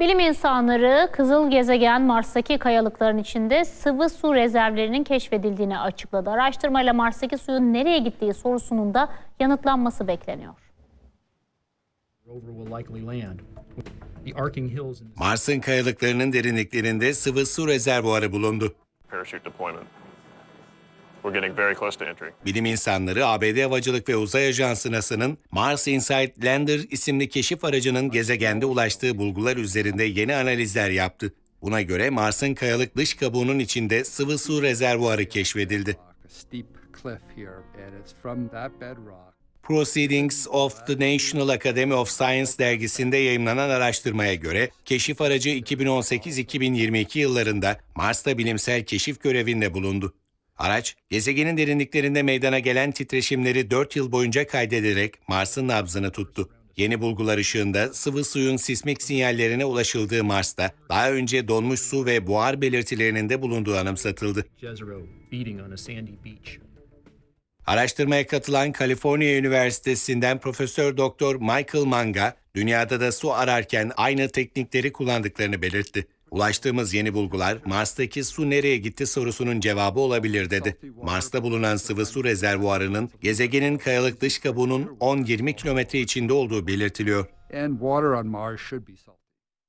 Bilim insanları kızıl gezegen Mars'taki kayalıkların içinde sıvı su rezervlerinin keşfedildiğini açıkladı. Araştırmayla Mars'taki suyun nereye gittiği sorusunun da yanıtlanması bekleniyor. Mars'ın kayalıklarının derinliklerinde sıvı su rezervuarı bulundu. We're getting very close to entry. Bilim insanları ABD Havacılık ve Uzay Ajansı NASA'nın Mars Insight Lander isimli keşif aracının gezegende ulaştığı bulgular üzerinde yeni analizler yaptı. Buna göre Mars'ın kayalık dış kabuğunun içinde sıvı su rezervuarı keşfedildi. Proceedings of the National Academy of Science dergisinde yayımlanan araştırmaya göre keşif aracı 2018-2022 yıllarında Mars'ta bilimsel keşif görevinde bulundu. Araç, gezegenin derinliklerinde meydana gelen titreşimleri 4 yıl boyunca kaydederek Mars'ın nabzını tuttu. Yeni bulgular ışığında sıvı suyun sismik sinyallerine ulaşıldığı Mars'ta daha önce donmuş su ve buhar belirtilerinin de bulunduğu anımsatıldı. Araştırmaya katılan Kaliforniya Üniversitesi'nden Profesör Doktor Michael Manga, dünyada da su ararken aynı teknikleri kullandıklarını belirtti. Ulaştığımız yeni bulgular Mars'taki su nereye gitti sorusunun cevabı olabilir dedi. Mars'ta bulunan sıvı su rezervuarının gezegenin kayalık dış kabuğunun 10-20 kilometre içinde olduğu belirtiliyor.